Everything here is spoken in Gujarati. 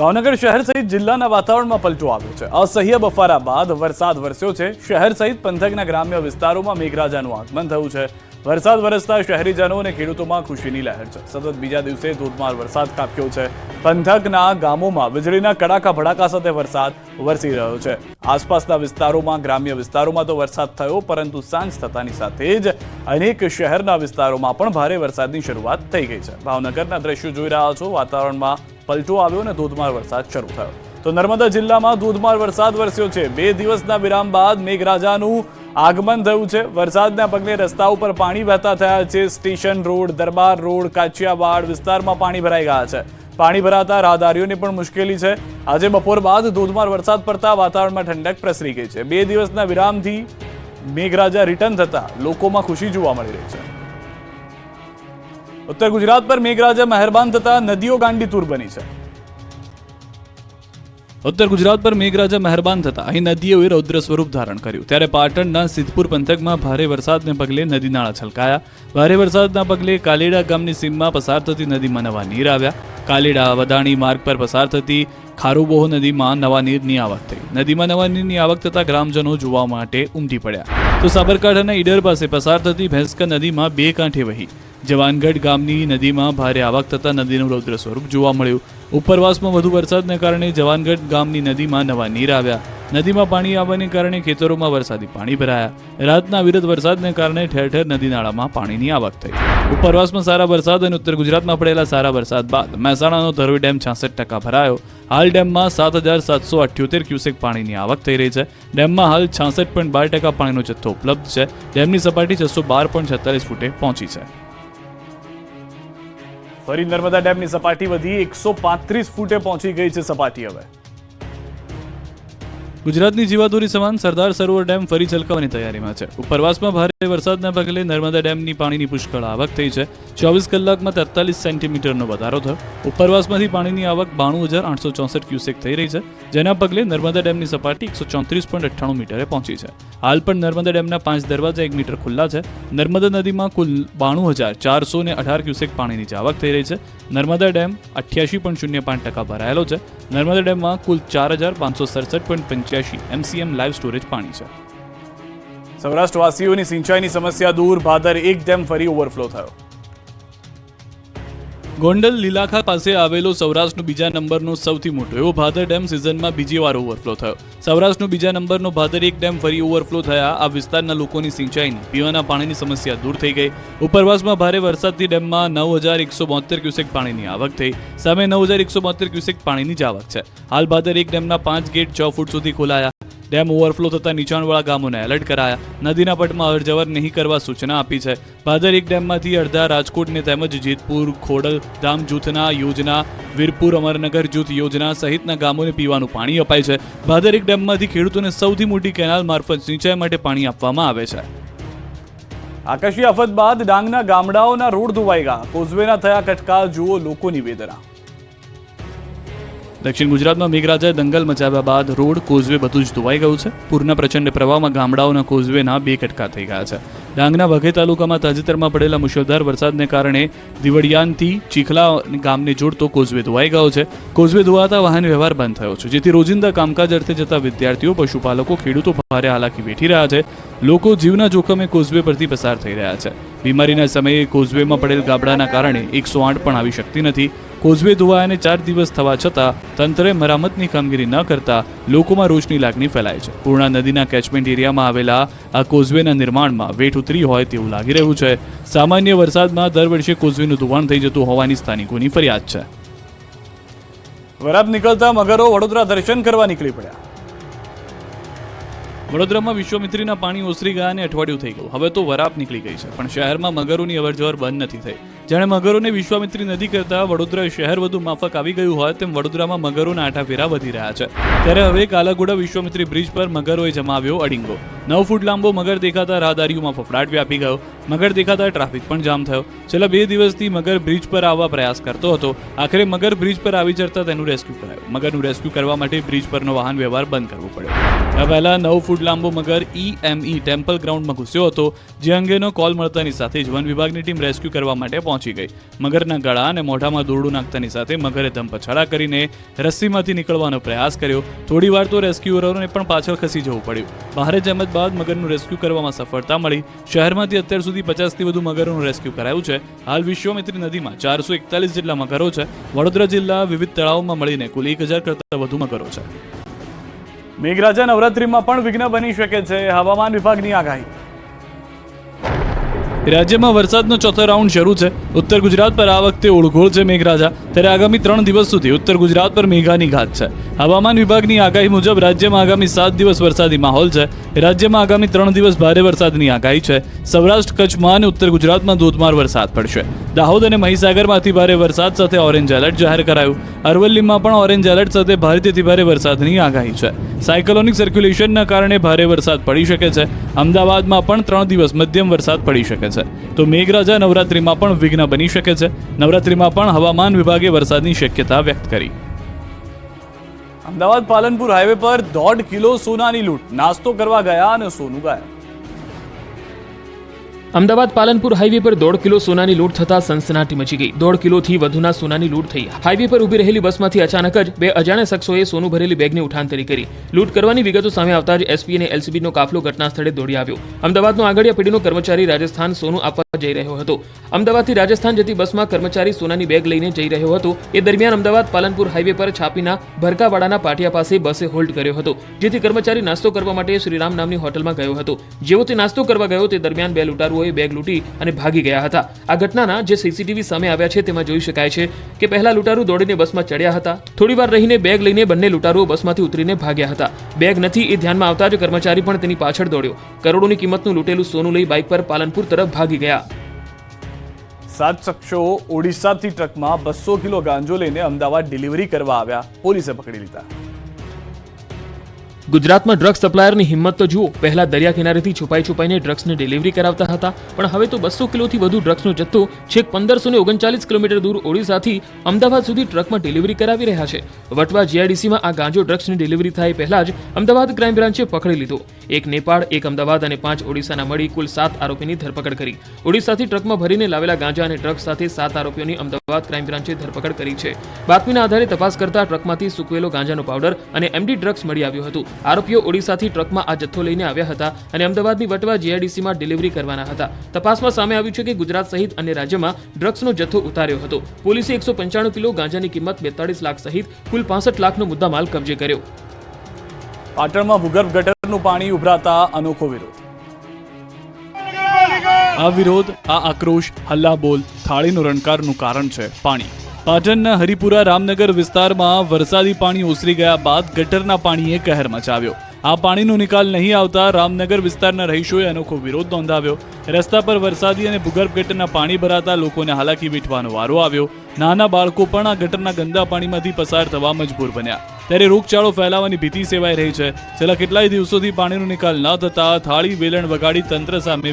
ભાવનગર શહેર સહિત જિલ્લાના વાતાવરણમાં પલટો આવ્યો છે. અસહ્ય બફારા બાદ વરસાદ વરસ્યો છે. શહેર સહિત પંથકના ગ્રામ્ય વિસ્તારોમાં મેઘરાજાનું આગમન થયું છે. વરસાદ વરસતા શહેરીજનો અને ખેડૂતોમાં ખુશીની લહેર છે. સતત બીજા દિવસે ધોધમાર વરસાદ કાપ્યો છે. પંથકના ગામોમાં વીજળીના કડાકા ભડાકા સાથે વરસાદ વરસી રહ્યો છે. આસપાસના વિસ્તારોમાં, ગ્રામ્ય વિસ્તારોમાં તો વરસાદ થયો, પરંતુ સાંજ થતાની સાથે જ અનેક શહેરના વિસ્તારોમાં પણ ભારે વરસાદની શરૂઆત થઈ ગઈ છે. ભાવનગરના દ્રશ્યો જોઈ રહ્યા છો. વાતાવરણમાં પલટો આવ્યો અને ધોધમાર વરસાદ શરૂ થયો. તો નર્મદા જિલ્લામાં ધોધમાર વરસાદ વરસ્યો છે. બે દિવસના વિરામ બાદ મેઘરાજાનું આગમન થયું છે. વરસાદના પગલે રસ્તા ઉપર પાણી વહેતા થયા છે. સ્ટેશન રોડ, દરબાર રોડ કાચિયાવાડ વિસ્તારમાં પાણી ભરાઈ ગયા છે. પાણી ભરાતા રાહદારીઓને પણ મુશ્કેલી છે. આજે બપોર બાદ ધોધમાર વરસાદ પડતા વાતાવરણમાં ઠંડક પ્રસરી ગઈ છે. બે દિવસના વિરામથી મેઘરાજા રિટર્ન થતા લોકોમાં ખુશી જોવા મળી રહી છે. ઉત્તર ગુજરાત પર મેઘરાજા મહેરબાન થતા નદીઓ ગાંડી તૂર બની છે. ઉત્તર ગુજરાત પર મેઘરાજા મહેરબાન થતા અહીં નદીઓએ રૌદ્ર સ્વરૂપ ધારણ કર્યું. ત્યારે પાટણના સિદ્ધપુર પંથકમાં ભારે વરસાદને પગલે નદી નાળા છલકાયા. ભારે વરસાદના પગલે કાલેડા ગામની સીમમાં પસાર થતી નદીમાં નવા નીર આવ્યા. કાલેડા વદાણી માર્ગ પર પસાર થતી ખારુબોહ નદીમાં નવા નીરની આવક થઈ. નદીમાં નવા નીરની આવક થતા ગ્રામજનો જોવા માટે ઉમટી પડ્યા. તો સાબરકાંઠાના ઈડર પાસે પસાર થતી ભેંસકા નદીમાં બે કાંઠે વહી. જવાનગઢ ગામની નદીમાં ભારે આવક થતા નદીનું રૌદ્ર સ્વરૂપ જોવા મળ્યું. ઉપરવાસમાં વધુ વરસાદને કારણે જવાનગઢ ગામની નદીમાં નવા નીર આવ્યા. નદીમાં પાણી આવવાને કારણે ખેતરોમાં વરસાદી પાણી ભરાયા. રાતના વિરત વરસાદને કારણે ઠેર ઠેર નદી નાળામાં પાણીની આવક થઈ. ઉપરવાસમાં સારા વરસાદ અને ઉત્તર ગુજરાતમાં પડેલા સારા વરસાદ બાદ મહેસાણાનો ધરોઈ ડેમ છાસઠ ટકા ભરાયો. હાલ ડેમમાં સાત હજાર સાતસો અઠ્યોતેર ક્યુસેક પાણીની આવક થઈ રહી છે. ડેમમાં હાલ છાસઠ પોઈન્ટ બાર ટકા પાણીનો જથ્થો ઉપલબ્ધ છે. ડેમની સપાટી છસો બાર પોઈન્ટ છત્તાલીસ ફૂટે પહોંચી છે. ફરી નર્મદા ડેમની સપાટી વધી એકસો પાંત્રીસ ફૂટે પહોંચી ગઈ છે સપાટી હવે. ગુજરાતની જીવાદોરી સમાન સરદાર સરોવર ડેમ ફરી છલકાવાની તૈયારીમાં છે. ઉપરવાસમાં ભારે વરસાદના પગલે નર્મદા ડેમની પાણીની પુષ્કળ આવક થઈ છે. ચોવીસ કલાકમાં તેતાલીસ સેન્ટીમીટરનો વધારો થયો. ઉપરવાસમાંથી પાણીની આવક બાણું હજાર આઠસો ચોસઠ ક્યુસેક થઈ રહી છે, જેના પગલે નર્મદા ડેમની સપાટી એકસો ચોત્રીસ પોઈન્ટ અઠ્ઠાણું મીટરે પહોંચી છે. હાલ પણ નર્મદા ડેમના પાંચ દરવાજા એક મીટર ખુલ્લા છે. નર્મદા નદીમાં કુલ બાણું હજાર ચારસો ને અઢાર ક્યુસેક પાણીની આવક થઈ રહી છે. નર્મદા ડેમ અઠ્યાસી પોઈન્ટ શૂન્ય પાંચ ટકા ભરાયેલો છે. નર્મદા ડેમમાં કુલ ચાર હજાર પાંચસો સડસઠ પોઈન્ટ પંચ્યાસી એમસીએમ લાઈવ સ્ટોરેજ પાણી છે સૌરાષ્ટ્રવાસીઓની સિંચાઈની સમસ્યા દૂર. ભાદર એક ડેમ ફરી ઓવરફ્લો થયો. ગોંડલ લીલાખા પાસે આવેલો સૌરાષ્ટ્રનો બીજા નંબરનો સૌથી મોટો એવો ભાદર ડેમ સિઝનમાં બીજી વાર ઓવરફ્લો થયો. સૌરાષ્ટ્રનો બીજા નંબરનો ભાદર એક ડેમ ફરી ઓવરફ્લો થયા. આ વિસ્તારના લોકોની સિંચાઈની, પીવાના પાણીની સમસ્યા દૂર થઈ ગઈ. ઉપરવાસમાં ભારે વરસાદથી ડેમમાં નવ હજાર એકસો બોતેર ક્યુસેક પાણીની આવક થઈ. સામે નવ હજાર એકસો બોતેર ક્યુસેક પાણીની જ આવક છે. હાલ ભાદર એક ડેમના પાંચ ગેટ છ ફૂટ સુધી ખોલાયા. ડેમ ઓવરફ્લો થતા નીચાણવાળા ગામોને એલર્ટ કરાયા. નદીના પટમાં અવરજવર નહીં કરવા સૂચના આપી છે. ભાદર ડેમમાંથી અડધા રાજકોટને તેમજ જેતપુર, ખોડલ ધામ જૂથના યોજના, વીરપુર, અમરનગર જૂથ યોજના સહિતના ગામોને પીવાનું પાણી અપાય છે. ભાદર એક ડેમમાંથી ખેડૂતોને સૌથી મોટી કેનાલ મારફત સિંચાઈ માટે પાણી આપવામાં આવે છે. આકાશી આફત બાદ ડાંગના ગામડાઓના રોડ ધોવાઈ ગયા. કોઝવેના થયા કટકા જુઓ લોકોની વેદના. દક્ષિણ ગુજરાતમાં મેઘરાજાએ દંગલ મચાવ્યા બાદ રોડ કોઝવે બધું જ ધોવાઈ ગયું છે. પૂરના પ્રચંડ પ્રવાહમાં ગામડાઓના કોઝવેના બે કટકા થઈ ગયા છે. ડાંગના વઘઈ તાલુકામાં તાજેતરમાં પડેલા મુશળધાર વરસાદને કારણે દિવડિયાનથી ચીખલા ગામને જોડતો કોઝવે ધોવાઈ ગયો છે. કોઝવે ધોવાતા વાહન વ્યવહાર બંધ થયો છે, જેથી રોજિંદા કામકાજ અર્થે જતા વિદ્યાર્થીઓ, પશુપાલકો, ખેડૂતો ભારે હાલાકી વેઠી રહ્યા છે. લોકો જીવના જોખમે કોઝવે પરથી પસાર થઈ રહ્યા છે. બીમારીના સમયે કોઝવેમાં પડેલ ગાબડાના કારણે એકસો આઠ પણ આવી શકતી નથી. કોઝવે ધોવાયાને ચાર દિવસ થવા છતાં તંત્રે મરામતની કામગીરી ન કરતા લોકોમાં રોષની લાગણી ફેલાય છે. પૂર્ણા નદીના કેચમેન્ટ એરિયામાં આવેલા આ કોઝવેના નિર્માણમાં વેઠ ઉતરી હોય તેવું લાગી રહ્યું છે. સામાન્ય વરસાદમાં દર વર્ષે કોઝવેનું ધોવાણ થઈ જતું હોવાની સ્થાનિકોની ફરિયાદ છે. વરાબ નીકળતા મગરો વડોદરા દર્શન કરવા નીકળી પડ્યા. વડોદરામાં વિશ્વામિત્રીના પાણી ઓસરી ગયા અને અઠવાડિયું થઈ ગયું. હવે તો વરાપ નીકળી ગઈ છે, પણ શહેરમાં મગરોની અવરજવર બંધ નથી થઈ. જેણે મગરોને વિશ્વામિત્રી નદી કરતા વડોદરા શહેર વધુ માફક આવી ગયું હોય તેમ વડોદરામાં મગરોના આટાફેરા વધી રહ્યા છે. ત્યારે હવે કાલાગુડા વિશ્વામિત્રી બ્રિજ પર મગરોએ જમાવ્યો અડિંગો. નવ ફૂટ લાંબો મગર દેખાતા રાહદારીઓમાં ફફડાટ વ્યાપી ગયો. મગર દેખાતા ટ્રાફિક પણ જામ થયો. છેલ્લા બે દિવસથી મગર બ્રિજ પર આવવા પ્રયાસ કરતો હતો. આખરે મગર બ્રિજ પર આવી ચડતા તેનું રેસ્ક્યુ કરાયું. મગરનું રેસ્ક્યુ કરવા માટે બ્રિજ પરનો વાહન વ્યવહાર બંધ કરવો પડ્યો. આ પહેલા નવ ફૂટ લાંબો મગર ઈએમઈ ટેમ્પલ ગ્રાઉન્ડમાં ઘૂસ્યો હતો, જે અંગેનો કોલ મળતાની સાથે જ વન વિભાગની ટીમ રેસ્ક્યુ કરવા માટે પહોંચી ગઈ. મગરના ગળા અને મોઢામાં દોરડું નાખતાની સાથે મગરે ધમપછાડા કરીને રસ્સીમાંથી નીકળવાનો પ્રયાસ કર્યો. થોડી વાર તો રેસ્ક્યુઅરોને પણ પાછળ ખસી જવું પડ્યું. ભારે જહેમત બાદ મગરનું રેસ્ક્યુ કરવામાં સફળતા મળી. શહેરમાંથી અત્યાર સુધી પચાસથી વધુ મગરોનું રેસ્ક્યુ કરાયું છે. હાલ વિશ્વમિત્રી નદીમાં ચારસો એકતાલીસ જેટલા મગરો છે. વડોદરા જિલ્લા વિવિધ તળાવોમાં મળીને કુલ એક હજાર કરતાં વધુ મગરો છે. મેઘરાજા નવરાત્રિમાં પણ વિઘ્ન બની શકે છે. હવામાન વિભાગની આગાહી. રાજ્યમાં વરસાદનો ચોથો રાઉન્ડ શરૂ છે. ઉત્તર ગુજરાત પર આ વખતે ઓળઘોળ છે મેઘરાજા. ત્યારે આગામી ત્રણ દિવસ સુધી ઉત્તર ગુજરાત પર મેઘાની ઘાત છે. હવામાન વિભાગની આગાહી મુજબ રાજ્યમાં આગામી સાત દિવસ વરસાદી માહોલ છે. રાજ્યમાં આગામી ત્રણ દિવસ ભારે વરસાદની આગાહી છે. સૌરાષ્ટ્ર, કચ્છમાં અને ઉત્તર ગુજરાતમાં ધોધમાર વરસાદ પડશે. દાહોદ અને મહીસાગરમાં અતિ ભારે વરસાદ સાથે ઓરેન્જ એલર્ટ જાહેર કરાયું. અરવલ્લીમાં પણ ઓરેન્જ એલર્ટ સાથે ભારેથી ભારે વરસાદની આગાહી છે. સાયકલોનિક સર્ક્યુલેશનના કારણે ભારે વરસાદ પડી શકે છે. અમદાવાદમાં પણ ત્રણ દિવસ મધ્યમ વરસાદ પડી શકે છે. તો મેઘરાજા નવરાત્રિમાં પણ વિઘ્ન બની શકે છે. નવરાત્રિમાં પણ હવામાન વિભાગે વરસાદની શક્યતા વ્યક્ત કરી. અમદાવાદ પાલનપુર હાઈવે પર દોઢ કિલો સોનાની લૂંટ. નાસ્તો કરવા ગયા અને સોનું ગાયબ. અમદાવાદ પાલનપુર હાઈવે પર દોઢ કિલો સોનાની લૂંટ થતા સનસનાટી મચી ગઈ. દોઢ કિલોથી વધુના સોનાની લૂંટ થઈ. હાઈવે પર ઊભી રહેલી બસમાંથી અચાનક જ બે અજાણ્યા શખ્સોએ સોનું ભરેલી બેગની ઉઠાંતરી કરી. લૂંટ કરવાની વિગતો સામે આવતા જ એસપી અને એલસીબીનો કાફલો ઘટના સ્થળે દોડી આવ્યો. અમદાવાદનો આગળિયા પેઢીનો કર્મચારી રાજસ્થાન સોનું આપવા જઈ રહ્યો હતો. અમદાવાદથી રાજસ્થાન જતી બસમાં કર્મચારી સોનાની બેગ લઈને જઈ રહ્યો હતો. એ દરમિયાન અમદાવાદ પાલનપુર હાઈવે પર છાપીના ભરકાવાડાના પાટિયા પાસે બસે હોલ્ડ કર્યો હતો, જેથી કર્મચારી નાસ્તો કરવા માટે શ્રીરામ નામની હોટલમાં ગયો હતો. જેવો તે નાસ્તો કરવા ગયો તે દરમિયાન બે લૂંટારુઓએ બેગ લૂંટી અને ભાગી ગયા હતા. આ ઘટનાના જે સીસીટીવી સામે આવ્યા છે તેમાં જોઈ શકાય છે કે પહેલા લૂંટારુ દોડીને બસમાં ચડ્યા હતા. થોડી વાર રહીને બેગ લઈને બંને લૂંટારુઓ બસમાંથી ઉતરીને ભાગ્યા હતા. બેગ નથી એ ધ્યાનમાં આવતા જ કર્મચારી પણ તેની પાછળ દોડ્યો. કરોડોની કિંમતનું લૂંટેલું સોનું લઈ બાઇક પર પાલનપુર તરફ ભાગી ગયા. સાત શખ્સો ઓડિશાથી ટ્રકમાં બસો કિલો ગાંજો લઈને અમદાવાદ ડિલિવરી કરવા આવ્યા. પોલીસે પકડી લીધા. ગુજરાતમાં ડ્રગ્સ સપ્લાયરની હિંમત તો જુઓ, પહેલા દરિયા કિનારેથી છુપાઈ છુપાઈને ડ્રગ્સની ડિલિવરી કરાવતા હતા. પણ હવે તો બસો કિલોથી વધુ ડ્રગ્સનો જથ્થો છેક પંદરસો ને ઓગણચાલીસ કિલોમીટર દૂર ઓડિશાથી અમદાવાદ સુધી ટ્રકમાં ડિલિવરી કરાવી રહ્યા છે. વટવા જીઆઈડીસીમાં આ ગાંજો ડ્રગ્સની ડિલિવરી થાય પહેલા જ અમદાવાદ ક્રાઇમ બ્રાન્ચે પકડી લીધો. એક નેપાળ, એક અમદાવાદ અને પાંચ ઓડિશાના મળી કુલ સાત આરોપીની ધરપકડ કરી. ઓડિશાથી ટ્રકમાં ભરીને લાવેલા ગાંજા અને ડ્રગ્સ સાથે સાત આરોપીઓની અમદાવાદ ક્રાઇમ બ્રાન્ચે ધરપકડ કરી છે. બાતમીના આધારે તપાસ કરતા ટ્રકમાંથી સૂકવેલો ગાંજાનો પાવડર અને એમડી ડ્રગ્સ મળી આવ્યું હતું. આરોપીઓ ઓડિશાથી ટ્રકમાં આ જથ્થો લઈને આવ્યા હતા અને અમદાવાદની વટવા જીઆઈડીસીમાં ડિલિવરી કરવાના હતા. તપાસમાં સામે આવ્યું છે કે ગુજરાત સહિત અન્ય રાજ્યમાં ડ્રગ્સનો જથ્થો ઉતાર્યો હતો. પોલીસે એકસો પંચાણું કિલો ગાંજાની કિંમત બેતાળીસ લાખ સહિત કુલ પાસઠ લાખનો મુદ્દામાલ કબજે કર્યો. પાટણમાં ભૂગર્ભ ગટરનું પાણી ઉભરાતા અનોખો વિરોધ. આ વિરોધ આ આક્રોશ હલ્લાબોલ થાળીનો રણકારનું કારણ છે પાણી. પાટણના હરિપુરા રામનગર વિસ્તારમાં વરસાદી પાણી ઓસરી ગયા બાદ ગટરના પાણીએ કહેર મચાવ્યો. આ પાણીનો નિકાલ નહીં આવતા રામનગર વિસ્તારના રહીશોએ અનોખો વિરોધ નોંધાવ્યો. રસ્તા પર વરસાદી અને ભૂગર્ભ ગટરના પાણી ભરાતા લોકોને હાલાકી વેઠવાનો વારો આવ્યો. નાના બાળકો પણ આ ગટરના ગંદા પાણીમાંથી પસાર થવા મજબૂર બન્યા. ત્યારે રોગચાળો ફેલાવાની ભીતિ સેવાઈ રહી છે. છેલ્લા કેટલાય દિવસોથી પાણીનો નિકાલ ન થતા થાળી વેલણ વગાડી તંત્ર સામે